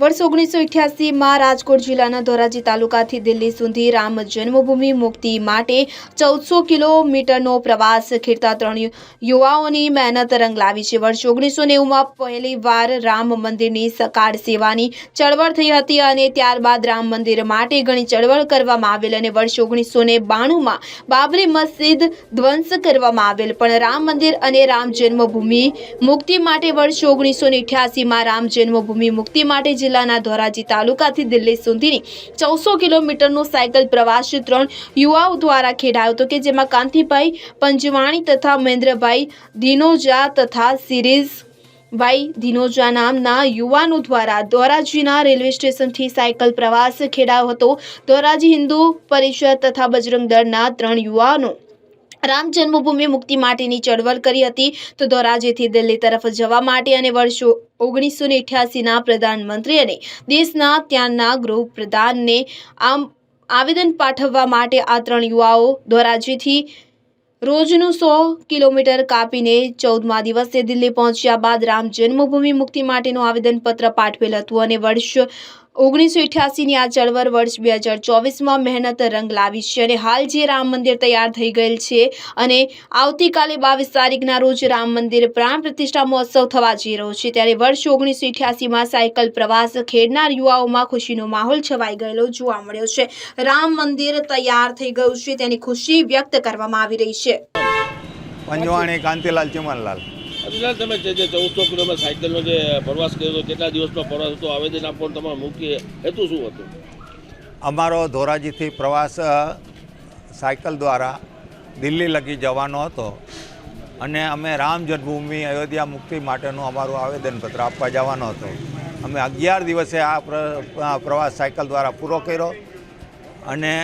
વર્ષ ઓગણીસો ઇઠ્યાસીમાં રાજકોટ જિલ્લાના ધોરાજી તાલુકાથી દિલ્હી સુધી રામ જન્મભૂમિ મુક્તિ માટે ચૌદસો કિલોમીટરનો પ્રવાસ ખેડતા ત્રણ યુવાઓની મહેનત રંગ લાવી છે. વર્ષ ઓગણીસો નેવુંમાં પહેલી વાર રામ મંદિરની સકાળ સેવાની ચળવળ થઈ હતી અને ત્યારબાદ રામ મંદિર માટે ઘણી ચળવળ કરવામાં આવેલ અને વર્ષ ઓગણીસો ને બાણુંમાં બાબરી મસ્જિદ ધ્વંસ કરવામાં આવેલ. પણ રામ મંદિર અને રામ જન્મભૂમિ મુક્તિ માટે વર્ષ ઓગણીસો ને રામ જન્મભૂમિ મુક્તિ માટે જિલ્લાના ધોરાજી તાલુકાથી દિલ્હી સુધીની ચૌદસો કિલોમીટરનો સાયકલ પ્રવાસ ત્રણ યુવાઓ દ્વારા ખેડાયો હતો કે જેમાં કાંતિભાઈ પંજવાણી તથા મહેન્દ્રભાઈ ધીનોજા તથા સિરીઝ ભાઈ ધીનોજા નામના યુવાનો દ્વારા ધોરાજીના રેલવે સ્ટેશનથી સાયકલ પ્રવાસ ખેડાયો હતો. ધોરાજી હિન્દુ પરિષદ તથા બજરંગ દળના ત્રણ યુવાનો રામ જન્મભૂમિ મુક્તિ માટેની ચળવળ કરી હતી. તો ધોરાજીથી દિલ્હી તરફ જવા માટે અને વર્ષો ઓગણીસો ને અઠ્યાસીના પ્રધાનમંત્રી અને દેશના ત્યાંના ગૃહપ્રધાનને આમ આવેદન પાઠવવા માટે આ ત્રણ યુવાઓ ધોરાજીથી રોજનું સો કિલોમીટર કાપીને ચૌદમા દિવસે દિલ્હી પહોંચ્યા બાદ રામ જન્મભૂમિ મુક્તિ માટેનું આવેદનપત્ર પાઠવેલ હતું અને વર્ષ ઓગણીસો અઠ્યાસીની આ ચળવળ વર્ષ બે હજાર ચોવીસમાં મહેનત રંગ લાવી છે અને હાલ જે રામ મંદિર તૈયાર થઈ ગયેલ છે અને આવતીકાલે બાવીસ તારીખના રોજ રામ મંદિર પ્રાણ પ્રતિષ્ઠા મહોત્સવ થવા જઈ રહ્યો છે, ત્યારે વર્ષ ઓગણીસો અઠ્યાસીમાં સાયકલ પ્રવાસ ખેડનાર યુવાઓમાં ખુશીનો માહોલ છવાઈ ગયેલો જોવા મળ્યો છે. રામ મંદિર તૈયાર થઈ ગયું છે, તેની ખુશી વ્યક્ત કરવામાં આવી રહી છે. પંજવાણી કાંતિલાલ ચિમનલાલ અભિલાલ તમે જે જે ચૌદસો કિલોમીટર સાયકલનો જે પ્રવાસ કર્યો હતો, કેટલા દિવસનો પ્રવાસ હતો? આવેદન આપવાનું તમારો મુખ્ય હેતુ શું હતું? અમારો ધોરાજીથી પ્રવાસ સાયકલ દ્વારા દિલ્હી લગી જવાનો હતો. અને અમે રામ જન્મભૂમિ, અયોધ્યા મુક્તિ માટેનું અમારું આવેદનપત્ર આપવા જવાનો હતો. અમે અગિયાર દિવસે આ પ્રવાસ સાયકલ દ્વારા પૂરો કર્યો. અને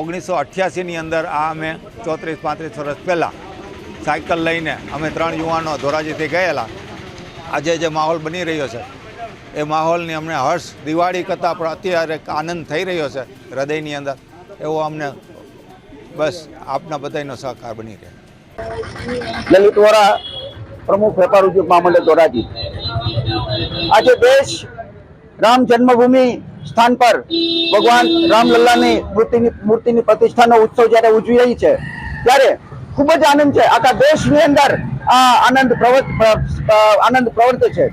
ઓગણીસો અઠ્યાસીની અંદર આ અમે ચોત્રીસ પાંત્રીસ વર્ષ પહેલાં સાયકલ લઈને અમે ત્રણ યુવાનો ધોરાજીથી ગયેલા. આજે જે માહોલ બની રહ્યો છે, એ માહોલની અમને હર્ષ, દિવાળી કરતાં પણ અત્યારે આનંદ થઈ રહ્યો છે હૃદયની અંદર. એવો અમને બસ આપના બધાનો સહકાર બની રહે લલિત વોરા, પ્રમુખ વેપાર ઉદ્યોગ મહામંડળ ધોરાજી. આજે દેશ રામ જન્મભૂમિ સ્થાન પર ભગવાન રામલલ્લાની મૂર્તિની મૂર્તિની પ્રતિષ્ઠાનો ઉત્સવ જ્યારે ઉજવી રહી છે, ત્યારે ખૂબ જ આનંદ છે. આખા દેશની અંદર આ આનંદ આનંદ પ્રવર્તે છે.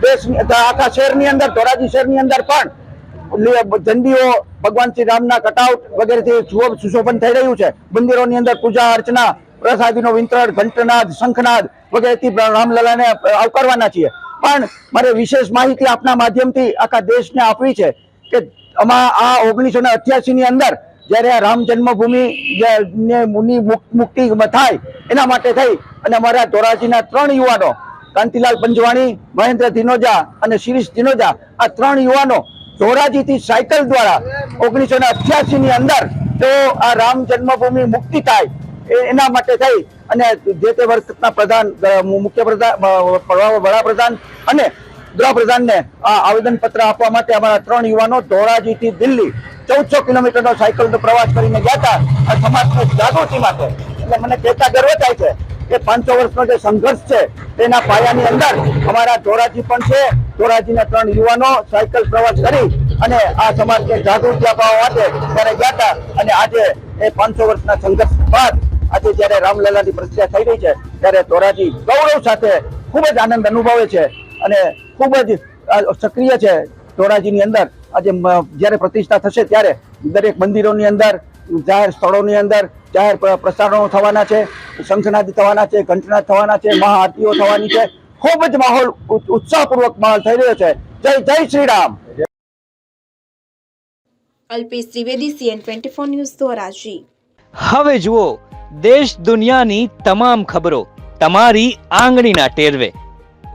દેશની આખા શહેરની અંદર, ધોરાજી શહેરની અંદર પણ ઝંડીઓ ભગવાન શ્રી રામના કટઆઉટ વગેરેથી સુશો- સુશોભન થઈ રહ્યું છે. મંદિરોની અંદર પૂજા અર્ચના, પ્રસાદીનો વિંતરણ, ઘંટનાદ, શંખનાદ વગેરેથી રામલલાને આવકારવાના છીએ. પણ મારે વિશેષ માહિતી આપના માધ્યમથી આખા દેશને આપવી છે કે આમાં આ ઓગણીસો ને અઠ્યાસી ની અંદર જ્યારે આ રામ જન્મભૂમિ મુનિ મુક્તિ થાય, એના માટે થઈ. અને અમારા ધોરાજીના ત્રણ યુવાનો, કાંતિલાલ પંજવાણી, મહેન્દ્ર ધીનોજા અને શિરીષ ધીનોજા, આ ત્રણ યુવાનો ધોરાજીથી સાયકલ દ્વારા ઓગણીસો ને અઠ્યાસી ની અંદર તેઓ આ રામ જન્મભૂમિ મુક્તિ થાય એના માટે થઈ. અને જે તે વર્ષના પ્રધાન મુખ્ય પ્રધાન વડાપ્રધાન અને ગૃહપ્રધાનને આ આવેદન પત્ર આપવા માટે અમારા ત્રણ યુવાનો ધોરાજીથી દિલ્હી ચૌદસો કિલોમીટરનો સાયકલનો પ્રવાસ કરીને ગયા હતા. આ સમાજની જાગૃતિ માટે. એટલે મને કહેતા ગર્વ થાય છે કે પાંચસો વર્ષનો જે સંઘર્ષ છે, તેના પાયાની અંદર અમારા ધોરાજી પણ છે. ધોરાજીના ત્રણ યુવાનો સાયકલ પ્રવાસ કરી અને આ સમાજને જાગૃતિ અપાવવા માટે ત્યારે ગયા હતા. અને આજે એ પાંચસો વર્ષના સંઘર્ષ બાદ આજે જ્યારે રામલલાની પ્રતિષ્ઠા થઈ રહી છે, ત્યારે ધોરાજી ગૌરવ સાથે ખૂબ જ આનંદ અનુભવે છે. અને ખૂબ જ સક્રિય છે ધોરાજીની અંદર. આજે જ્યારે પ્રતિષ્ઠા થશે ત્યારે દરેક મંદિરોની અંદર જાહેર સ્થળોની અંદર જાહેર પ્રસારણો થવાના છે શંખનાદ થવાના છે ઘંટનાદ થવાના છે મહાઆરતીઓ થવાની છે. ખૂબ જ માહોલ ઉત્સાહપૂર્વક માહોલ થઈ રહ્યો છે. જય જય Shri Ram Alpesh Trivedi CN twenty four news Dhoraji. હવે જુઓ દેશ દુનિયાની તમામ ખબરો તમારી આંગળીના ટેરવે.